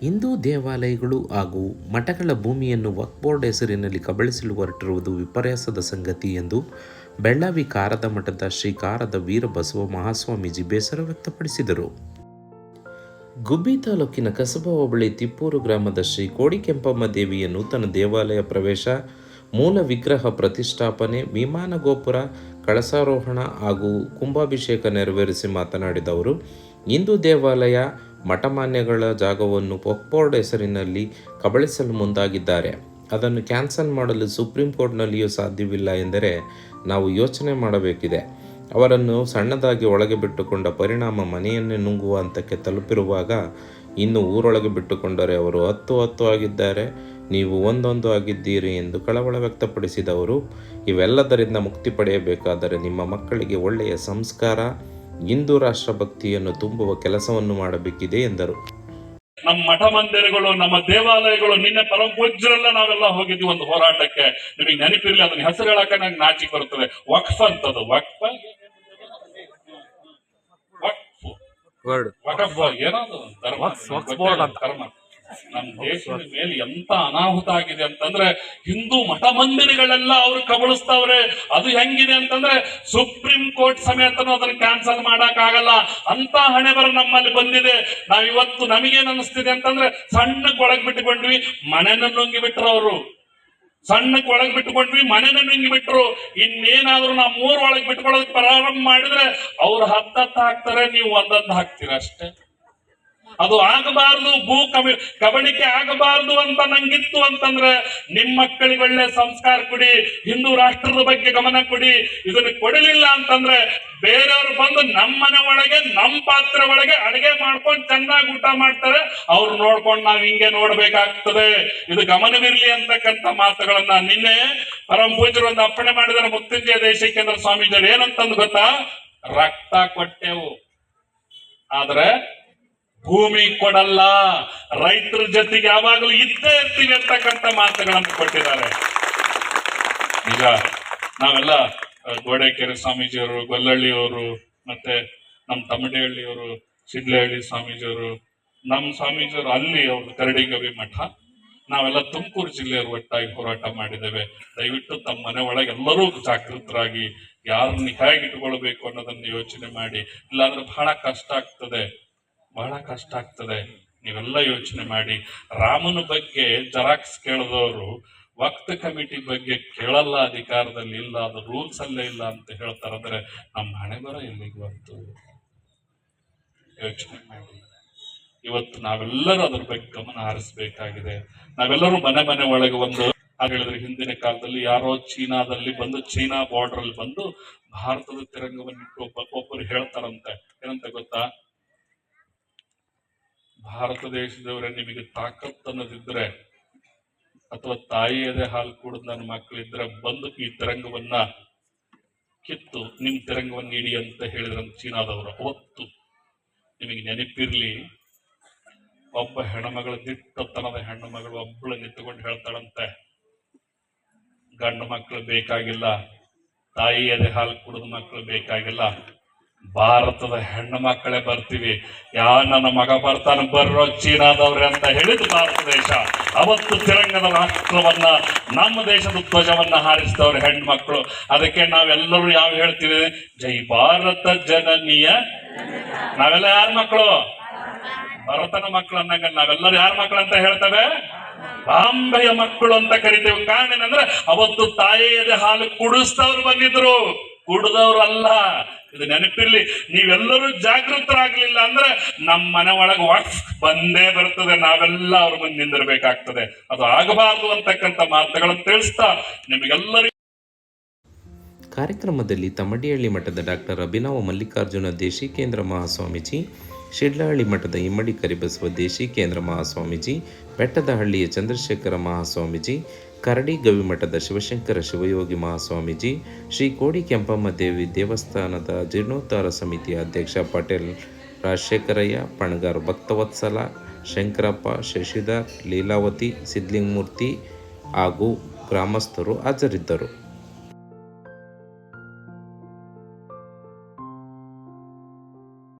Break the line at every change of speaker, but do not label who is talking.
ಹಿಂದೂ ದೇವಾಲಯಗಳು ಹಾಗೂ ಮಠಗಳ ಭೂಮಿಯನ್ನು ವಕ್ಬೋರ್ಡ್ ಹೆಸರಿನಲ್ಲಿ ಕಬಳಿಸಲು ಹೊರಟಿರುವುದು ವಿಪರ್ಯಾಸದ ಸಂಗತಿ ಎಂದು ಬೆಳ್ಳಾವಿ ಕಾರದ ಮಠದ ಶ್ರೀ ಕಾರದ ವೀರಬಸವ ಮಹಾಸ್ವಾಮೀಜಿ ಬೇಸರ ವ್ಯಕ್ತಪಡಿಸಿದರು. ಗುಬ್ಬಿ ತಾಲೂಕಿನ ಕಸಬಾ ಹೋಬಳಿ ತಿಪ್ಪೂರು ಗ್ರಾಮದ ಶ್ರೀ ಕೋಡಿಕೆಂಪಮ್ಮ ದೇವಿಯ ನೂತನ ದೇವಾಲಯ ಪ್ರವೇಶ, ಮೂಲ ವಿಗ್ರಹ ಪ್ರತಿಷ್ಠಾಪನೆ, ವಿಮಾನ ಗೋಪುರ, ಕಳಸಾರೋಹಣ ಹಾಗೂ ಕುಂಭಾಭಿಷೇಕ ನೆರವೇರಿಸಿ ಮಾತನಾಡಿದ ಅವರು, ಹಿಂದೂ ದೇವಾಲಯ ಮಠಮಾನ್ಯಗಳ ಜಾಗವನ್ನು ಪೊಕ್ಬೋರ್ಡ್ ಹೆಸರಿನಲ್ಲಿ ಕಬಳಿಸಲು ಮುಂದಾಗಿದ್ದಾರೆ. ಅದನ್ನು ಕ್ಯಾನ್ಸಲ್ ಮಾಡಲು ಸುಪ್ರೀಂ ಕೋರ್ಟ್ನಲ್ಲಿಯೂ ಸಾಧ್ಯವಿಲ್ಲ ಎಂದರೆ ನಾವು ಯೋಚನೆ ಮಾಡಬೇಕಿದೆ. ಅವರನ್ನು ಸಣ್ಣದಾಗಿ ಒಳಗೆ ಬಿಟ್ಟುಕೊಂಡ ಪರಿಣಾಮ ಮನೆಯನ್ನೇ ನುಂಗುವ ಹಂತಕ್ಕೆ ತಲುಪಿರುವಾಗ ಇನ್ನು ಊರೊಳಗೆ ಬಿಟ್ಟುಕೊಂಡರೆ ಅವರು ಹತ್ತು ಹತ್ತು ಆಗಿದ್ದಾರೆ. ನೀವು ಒಂದೊಂದು ಆಗಿದ್ದೀರಿ ಎಂದು ಕಳವಳ ವ್ಯಕ್ತಪಡಿಸಿದವರು, ಇವೆಲ್ಲದರಿಂದ ಮುಕ್ತಿ ಪಡೆಯಬೇಕಾದರೆ ನಿಮ್ಮ ಮಕ್ಕಳಿಗೆ ಒಳ್ಳೆಯ ಸಂಸ್ಕಾರ ಹಿಂದೂ ರಾಷ್ಟ್ರಭಕ್ತಿಯನ್ನು ತುಂಬುವ ಕೆಲಸವನ್ನು ಮಾಡಬೇಕಿದೆ ಎಂದರು.
ನಮ್ಮ ಮಠ ಮಂದಿರಗಳು ನಮ್ಮ ದೇವಾಲಯಗಳು ನಿನ್ನೆ ಪರಮ ಪೂಜ್ಯರೆಲ್ಲ ನಾವೆಲ್ಲ ಹೋಗಿದ್ವಿ ಒಂದು ಹೋರಾಟಕ್ಕೆ. ನಿಮಗೆ ನೆನಪಿರ್ಲಿ ಅದನ್ನ ಹೆಸರು ಹೇಳಕ್ಕೆ ನಂಗೆ ನಾಚಿಕೆ ಬರ್ತದೆ ವಕ್ಫ್ ಅಂತದು ವಕ್ಫ್? ವಕಫ್. ಏನದು? ಧರ್ಮ. ನಮ್ಮ ದೇಶದ ಮೇಲೆ ಎಂತ ಅನಾಹುತ ಆಗಿದೆ ಅಂತಂದ್ರೆ ಹಿಂದೂ ಮಠ ಮಂದಿರಗಳೆಲ್ಲ ಅವ್ರು ಕಬಳಿಸ್ತಾವ್ರೆ. ಅದು ಹೆಂಗಿದೆ ಅಂತಂದ್ರೆ ಸುಪ್ರೀಂ ಕೋರ್ಟ್ ಸಮೇತನೂ ಅದನ್ನ ಕ್ಯಾನ್ಸಲ್ ಮಾಡಕ್ ಆಗಲ್ಲ ಅಂತ ಹಣೆ ಬರ ನಮ್ಮಲ್ಲಿ ಬಂದಿದೆ. ನಾವ್ ಇವತ್ತು ನಮಗೇನ್ ಅನಿಸ್ತಿದೆ ಅಂತಂದ್ರೆ ಸಣ್ಣ ಒಳಗ್ ಬಿಟ್ಟುಕೊಂಡ್ವಿ ಮನೆನ ನುಂಗಿ ಬಿಟ್ರು ಅವರು. ಸಣ್ಣಕ್ ಒಳಗ್ ಬಿಟ್ಕೊಂಡ್ವಿ ಮನೆನ ನುಂಗಿ ಬಿಟ್ರು ಇನ್ನೇನಾದ್ರೂ ನಾವು ಮೂರ್ ಒಳಗ್ ಬಿಟ್ಕೊಳ್ಳೋದಕ್ಕೆ ಪ್ರಾರಂಭ ಮಾಡಿದ್ರೆ ಅವ್ರು ಹತ್ತತ್ತ ಹಾಕ್ತಾರೆ, ನೀವು ಒಂದೊಂದು ಹಾಕ್ತೀರ ಅಷ್ಟೇ. ಅದು ಆಗಬಾರದು, ಭೂ ಕಬಿ ಕಬಳಿಕೆ ಆಗಬಾರದು ಅಂತ ನಂಗಿತ್ತು ಅಂತಂದ್ರೆ ನಿಮ್ ಮಕ್ಕಳಿಗೆ ಒಳ್ಳೆ ಸಂಸ್ಕಾರ ಕೊಡಿ, ಹಿಂದೂ ರಾಷ್ಟ್ರದ ಬಗ್ಗೆ ಗಮನ ಕೊಡಿ. ಇದನ್ನ ಕೊಡಲಿಲ್ಲ ಅಂತಂದ್ರೆ ಬೇರೆಯವರು ಬಂದು ನಮ್ಮನೆ ಒಳಗೆ ನಮ್ ಪಾತ್ರ ಒಳಗೆ ಅಡಿಗೆ ಮಾಡ್ಕೊಂಡು ಚೆನ್ನಾಗಿ ಊಟ ಮಾಡ್ತಾರೆ. ಅವ್ರು ನೋಡ್ಕೊಂಡು ನಾವ್ ಹಿಂಗೆ ನೋಡ್ಬೇಕಾಗ್ತದೆ. ಇದು ಗಮನವಿರ್ಲಿ ಅಂತಕ್ಕಂಥ ಮಾತುಗಳನ್ನ ನಿನ್ನೆ ಪರಮ ಪೂಜರು ಒಂದು ಅಪ್ಪಣೆ ಮಾಡಿದರೆ ಮುತ್ತುಂಜಯ ದೇಶಿಕೇಂದ್ರ ಸ್ವಾಮೀಜಿಯವರು. ಏನಂತಂದು ಗೊತ್ತಾ? ರಕ್ತ ಕೊಟ್ಟೆವು. ಆದ್ರೆ ಭೂಮಿ ಕೊಡಲ್ಲ. ರೈತರ ಜೊತೆಗೆ ಯಾವಾಗಲೂ ಇದ್ದೇ ಇರ್ತೀವಿ ಅಂತಕ್ಕಂಥ ಮಾತುಗಳನ್ನು ಕೊಟ್ಟಿದ್ದಾರೆ. ಈಗ ನಾವೆಲ್ಲ ಗೋಡೆಕೆರೆ ಸ್ವಾಮೀಜಿಯವರು, ಗೊಲ್ಲಳ್ಳಿಯವರು, ಮತ್ತೆ ನಮ್ಮ ತಮಟೆಹಳ್ಳಿಯವರು ಸಿದ್ಲಹಳ್ಳಿ ಸ್ವಾಮೀಜಿಯವರು, ನಮ್ಮ ಸ್ವಾಮೀಜಿಯವರು ಅಲ್ಲಿ ಅವರು ಕರಡಿಗವಿ ಮಠ. ನಾವೆಲ್ಲ ತುಮಕೂರು ಜಿಲ್ಲೆಯವರು ಒಟ್ಟಾಗಿ ಹೋರಾಟ ಮಾಡಿದ್ದೇವೆ. ದಯವಿಟ್ಟು ತಮ್ಮ ಮನೆ ಒಳಗೆ ಎಲ್ಲರೂ ಜಾಗೃತರಾಗಿ ಯಾರನ್ನ ಹೇಗೆ ಇಟ್ಕೊಳ್ಬೇಕು ಅನ್ನೋದನ್ನ ಯೋಚನೆ ಮಾಡಿ. ಇಲ್ಲಾಂದ್ರೆ ಬಹಳ ಕಷ್ಟ ಆಗ್ತದೆ. ಬಹಳ ಕಷ್ಟ ಆಗ್ತದೆ. ನೀವೆಲ್ಲ ಯೋಚನೆ ಮಾಡಿ. ರಾಮನ ಬಗ್ಗೆ ಜರಾಕ್ಸ್ ಕೇಳಿದವರು ವಕ್ತ ಕಮಿಟಿ ಬಗ್ಗೆ ಕೇಳಲ್ಲ, ಅಧಿಕಾರದಲ್ಲಿ ಇಲ್ಲ, ಅದು ರೂಲ್ಸ್ ಅಲ್ಲೇ ಇಲ್ಲ ಅಂತ ಹೇಳ್ತಾರೆ. ಅಂದ್ರೆ ನಮ್ಮ ಹಣೆ ಬರ ಎಲ್ಲಿಗೆ ಬಂತು? ಯೋಚನೆ ಮಾಡಿ. ಇವತ್ತು ನಾವೆಲ್ಲರೂ ಅದ್ರ ಬಗ್ಗೆ ಗಮನ ಹರಿಸಬೇಕಾಗಿದೆ. ನಾವೆಲ್ಲರೂ ಮನೆ ಮನೆ ಒಳಗೆ ಒಂದು ಹೇಳಿದ್ರೆ ಹಿಂದಿನ ಕಾಲದಲ್ಲಿ ಯಾರೋ ಚೀನಾದಲ್ಲಿ ಬಂದು, ಚೀನಾ ಬಾರ್ಡರ್ ಅಲ್ಲಿ ಬಂದು ಭಾರತದ ತಿರಂಗವನ್ನು ಇಟ್ಟು ಒಬ್ಬ ಒಬ್ಬರು ಹೇಳ್ತಾರಂತೆ. ಏನಂತ ಗೊತ್ತಾ? ಭಾರತ ದೇಶದವರೇ, ನಿಮಗೆ ತಾಕತ್ತು ಅನ್ನೋದಿದ್ರೆ ಅಥವಾ ತಾಯಿ ಎದೆ ಹಾಲು ಕೂಡ ನನ್ನ ಮಕ್ಕಳಿದ್ರೆ ಬಂದು ಈ ತಿರಂಗವನ್ನ ಕಿತ್ತು, ನಿಮ್ ತಿರಂಗವನ್ನ ನೀಡಿ ಅಂತ ಹೇಳಿದ್ರಂತ ಚೀನಾದವರು. ಅವತ್ತು ನಿಮಗೆ ನೆನಪಿರ್ಲಿ, ಒಬ್ಬ ಹೆಣ್ಮಗಳ ದಿಟ್ಟತನದ ಹೆಣ್ಣು ಮಗಳು ಒಬ್ಬಳು ನಿಂತುಕೊಂಡು ಹೇಳ್ತಾಳಂತೆ, ಗಂಡು ಮಕ್ಕಳು ಬೇಕಾಗಿಲ್ಲ ತಾಯಿ ಎದೆ ಹಾಲು ಕುಡಿದ ಮಕ್ಕಳು ಬೇಕಾಗಿಲ್ಲ ಭಾರತದ ಹೆಣ್ಣು ಮಕ್ಕಳೇ ಬರ್ತೀವಿ. ಯಾ ನನ್ನ ಮಗ ಬರ್ತಾನೆ ಬರ್ರೋ ಚೀನಾದವ್ರೆ ಅಂತ ಹೇಳಿದ ಭಾರತ ದೇಶ. ಅವತ್ತು ತಿರಂಗದ ರಾಷ್ಟ್ರವನ್ನ, ನಮ್ಮ ದೇಶದ ಧ್ವಜವನ್ನ ಹಾರಿಸಿದವ್ರು ಹೆಣ್ಣು ಮಕ್ಕಳು. ಅದಕ್ಕೆ ನಾವೆಲ್ಲರೂ ಯಾವ ಹೇಳ್ತೀವಿ? ಜೈ ಭಾರತ ಜನನೀಯ ನಾವೆಲ್ಲ ಯಾರ ಮಕ್ಕಳು? ಭರತನ ಮಕ್ಕಳು ಅನ್ನಂಗ ನಾವೆಲ್ಲರೂ ಯಾರ ಮಕ್ಕಳು ಅಂತ ಹೇಳ್ತೇವೆ? ಬಾಂಬೆಯ ಮಕ್ಕಳು ಅಂತ ಕರಿತೇವೆ. ಕಾರಣ ಏನಂದ್ರೆ, ಅವತ್ತು ತಾಯಿಯದೇ ಹಾಲು ಕುಡಿಸ್ತವ್ರು ಬಂದಿದ್ರು. ಕುಡ್ದವ್ರು ಅಲ್ಲ. ಇದು ನೆನಪಿರ್ಲಿ, ನೀವೆಲ್ಲರೂ ಜಾಗೃತರಾಗ್ಲಿಲ್ಲ ಅಂದ್ರೆ ನಮ್ಮ ಮನೆ ಒಳಗೆ ಬಂದೇ ಬರ್ತದೆ, ನಾವೆಲ್ಲ ಅವ್ರ ಮುಂದೆ ನಿಂದಿರಬೇಕಾಗ್ತದೆ. ಅದು ಆಗಬಾರದು ಅಂತಕ್ಕಂಥ ಮಾತುಗಳನ್ನು ತಿಳಿಸ್ತಾ ನಿಮಗೆಲ್ಲರಿಗೂ
ಕಾರ್ಯಕ್ರಮದಲ್ಲಿ ತಮ್ಮಡಿಹಳ್ಳಿ ಮಠದ ಡಾಕ್ಟರ್ ಅಭಿನವ ಮಲ್ಲಿಕಾರ್ಜುನ ದೇಶಿಕೇಂದ್ರ ಮಹಾಸ್ವಾಮೀಜಿ ಶಿಡ್ಲಹಳ್ಳಿ ಮಠದ ಇಮ್ಮಡಿ ಕರಿಬಸವ ದೇಶಿಕೇಂದ್ರ ಮಹಾಸ್ವಾಮೀಜಿ, ಬೆಟ್ಟದಹಳ್ಳಿಯ ಚಂದ್ರಶೇಖರ ಮಹಾಸ್ವಾಮೀಜಿ, ಕರಡಿ ಗವಿಮಠದ ಶಿವಶಂಕರ ಶಿವಯೋಗಿ ಮಹಾಸ್ವಾಮೀಜಿ, ಶ್ರೀ ಕೋಡಿ ಕೆಂಪಮ್ಮ ದೇವಿ ದೇವಸ್ಥಾನದ ಜೀರ್ಣೋದ್ಧಾರ ಸಮಿತಿಯ ಅಧ್ಯಕ್ಷ ಪಟೇಲ್, ರಾಜಶೇಖರಯ್ಯ, ಪಣಗಾರ ಭಕ್ತವತ್ಸಲ, ಶಂಕರಪ್ಪ, ಶಶಿಧರ್, ಲೀಲಾವತಿ, ಸಿದ್ಲಿಂಗಮೂರ್ತಿ ಹಾಗೂ ಗ್ರಾಮಸ್ಥರು ಹಾಜರಿದ್ದರು.